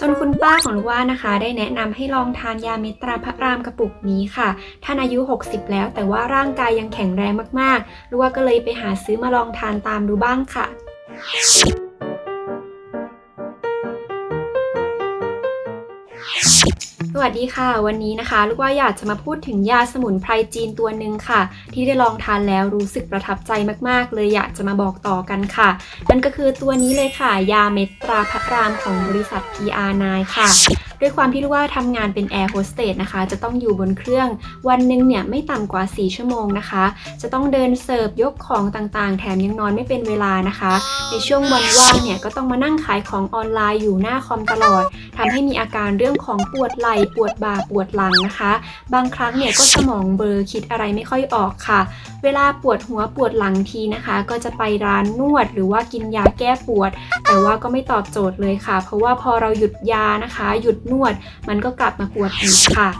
จนคุณป้าของลูกว่านะคะ ได้แนะนำให้ลองทานยาเมตราพระรามกระปุกนี้ค่ะ ท่านอายุ 60 แล้ว แต่ว่าร่างกายยังแข็งแรงมากๆลูกว่าก็เลยไปหาซื้อมาลองทานตามดูบ้างค่ะ วัสดีค่ะ วันนี้นะคะ ลูกว่าอยากจะมาพูดถึงยาสมุนไพรจีนตัวหนึ่งค่ะ ที่ได้ลองทานแล้วรู้สึกประทับใจมากๆ เลยอยากจะมาบอกต่อกันค่ะนั่นก็คือตัวนี้เลยค่ะ ยาเม็ดตราพัดรามของบริษัท PR9 ค่ะด้วยความที่ลูกว่าทำงานเป็นแอร์โฮสเตสนะคะ จะต้องอยู่บนเครื่องวันหนึ่งเนี่ยไม่ต่ำกว่า 4 ชั่วโมงนะคะ จะต้องเดินเสิร์ฟยกของต่างๆ แถมยังนอนไม่เป็นเวลานะคะ ในช่วงวันว่างเนี่ยก็ต้องมานั่งขายของออนไลน์อยู่หน้าคอมตลอดทำให้มีอาการเรื่องของปวดไหล่ปวดบ่าปวดหลังนะคะ บางครั้งเนี่ยก็สมองเบลอคิดอะไรไม่ค่อยออกค่ะ เวลาปวดหัวปวดหลังทีนะคะ ก็จะไปร้านนวด หรือว่ากินยาแก้ปวด แต่ว่าก็ไม่ตอบโจทย์เลยค่ะ เพราะว่าพอเราหยุดยานะคะ หยุดนวด มันก็กลับมาปวดอีกค่ะ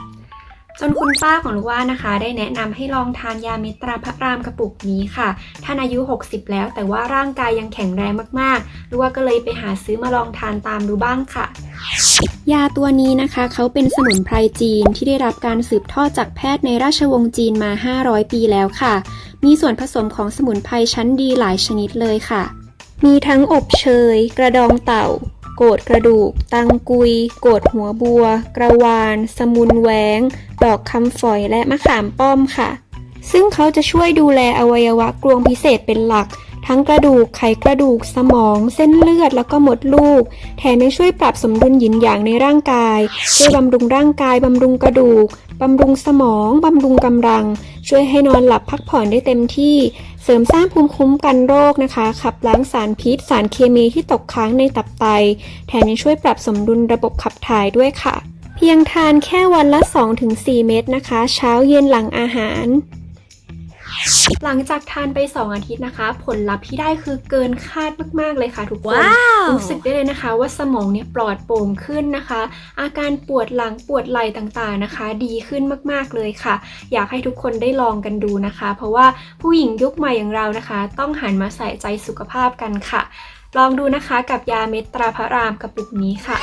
จนคุณป้าของลูกว่านะคะ ได้แนะนำให้ลองทานยาเมตราพระรามกระปุกนี้ค่ะ ท่านอายุ 60 แล้ว แต่ว่าร่างกายยังแข็งแรงมากๆลูกว่าก็เลยไปหาซื้อมาลองทานตามดูบ้างค่ะยาตัวนี้นะคะเขาเป็นสมุนไพรจีนที่ได้รับการสืบทอดจากแพทย์ในราชวงศ์จีนมา 500 ปีแล้วค่ะ มีส่วนผสมของสมุนไพรชั้นดีหลายชนิดเลยค่ะ มีทั้งอบเชย กระดองเต่า โกดกระดูก ตังกุย โกดหัวบัว กระวาน สมุนแหวง ดอกคำฝอยและมะขามป้อมค่ะ ซึ่งเขาจะช่วยดูแลอวัยวะกรวงพิเศษเป็นหลัก ทั้งกระดูก ไขกระดูก สมอง เส้นเลือด แล้วก็หมดลูก แถมยังช่วยปรับสมดุลหยินหยางในร่างกาย ช่วยบำรุงร่างกาย บำรุงกระดูกบำรุงสมอง บำรุงกำลัง ช่วยให้นอนหลับพักผ่อนได้เต็มที่ เสริมสร้างภูมิคุ้มกันโรคนะคะ ขับล้างสารพิษ สารเคมีที่ตกค้างในตับไต แถมยังช่วยปรับสมดุลระบบขับถ่ายด้วยค่ะ เพียงทานแค่วันละ 2-4 เม็ดนะคะ เช้าเย็นหลังอาหาร หลังจากทานไป 2 อาทิตย์นะคะ ผลลัพธ์ที่ได้คือเกินคาดมาก ๆ เลยค่ะทุกคนรู้สึกได้เลยนะคะ ว่าสมองเนี่ยปลอดโปร่งขึ้นนะคะ อาการปวดหลังปวดไหล่ต่างๆนะคะ ดีขึ้นมากๆเลยค่ะ อยากให้ทุกคนได้ลองกันดูนะคะ เพราะว่าผู้หญิงยุคใหม่อย่างเรานะคะ ต้องหันมาใส่ใจสุขภาพกันค่ะ ลองดูนะคะกับยาเม็ดตราพระรามกระปุกนี้ค่ะ